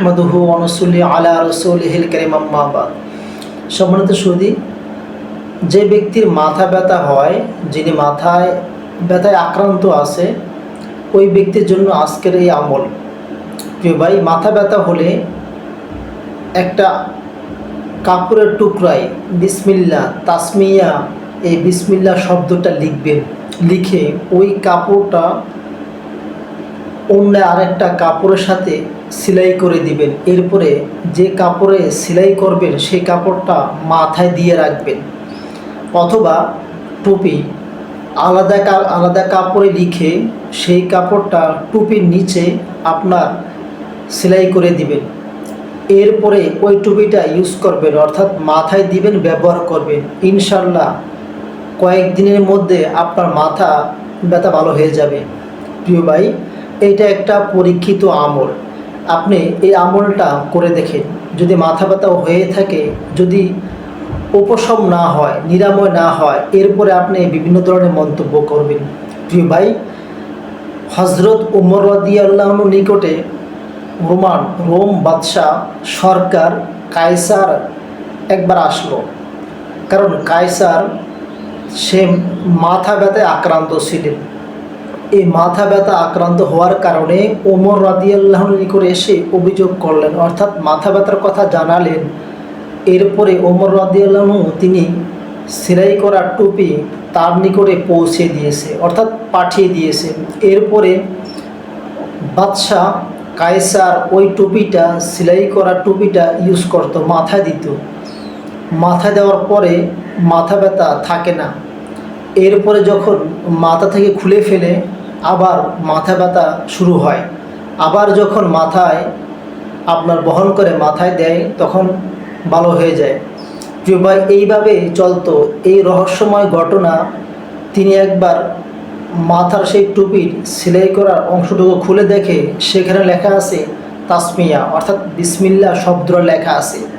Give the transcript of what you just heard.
নাহমাদুহু অনসুল্লি আলা রসুলহিল করিম আম্মাবাদ সম্মানিত সুদী যে ব্যক্তির মাথা ব্যথা হয়, যিনি মাথায় ব্যথায় আক্রান্ত আছে, ওই ব্যক্তির জন্য আজকের এই আমল। প্রিয় ভাই, মাথা ব্যথা হলে একটা কাপড়ের টুকরায় বিসমিল্লা, তাসমিয়া, এই বিসমিল্লা শব্দটা লিখবেন। লিখে ওই কাপড়টা অন্য আরেকটা কাপড়ের সাথে সেলাই করে দিবেন। এরপরে যে কাপড়ে সেলাই করবেন, সেই কাপড়টা মাথায় দিয়ে রাখবেন। অথবা টুপি আলাদা আলাদা কাপড়ে লিখে সেই কাপড়টা টুপির নিচে আপনার সেলাই করে দিবেন। এরপরে ওই টুপিটা ইউজ করবেন, অর্থাৎ মাথায় দিবেন, ব্যবহার করবেন। ইনশাল্লাহ কয়েকদিনের মধ্যে আপনার মাথা ব্যথা ভালো হয়ে যাবে। প্রিয় ভাই এইটা একটা পরীক্ষিত আমল। আপনি এই আমলটা করে দেখেন। যদি মাথা ব্যথা হয়ে থাকে, যদি উপশম না হয়, নিরাময় না হয়, এরপরে আপনি বিভিন্ন ধরনের মন্তব্য করবেন। প্রিয় ভাই হজরত উমর রাদিয়াল্লাহর নিকটে রোমান, রোম বাদশাহ, সরকার, কায়সার একবার আসলো। কারণ কায়সার, সে মাথা ব্যথায় আক্রান্ত ছিলেন। এই মাথা ব্যথা আক্রান্ত হওয়ার কারণে ওমর রাদিয়াল্লাহর নিকটে এসে অভিযোগ করলেন, অর্থাৎ মাথা ব্যথার কথা জানালেন। এরপরে ওমর রাদিয়াল্লাহু তিনি সেলাই করা টুপি তার নিকটে পৌঁছে দিয়েছে, অর্থাৎ পাঠিয়ে দিয়েছে। এরপরে বাদশাহ কায়সার ওই টুপিটা, সেলাই করা টুপিটা ইউজ করতো মাথায় দিত। মাথায় দেওয়ার পরে মাথা ব্যথা থাকে না। এরপরে যখন মাথা থেকে খুলে ফেলে আবার মাথা ব্যথা শুরু হয়। আবার যখন মাথায় আপনার বহন করে মাথায় দেয়, তখন ভালো হয়ে যায়। ভাই, এইভাবে চলতো। এই রহস্যময় ঘটনা তিনি একবার মাথার সেই টুপির সেলাই করার অংশটুকু খুলে দেখে, সেখানে লেখা আছে, তাসমিয়া, অর্থাৎ বিসমিল্লা শব্দ লেখা আছে।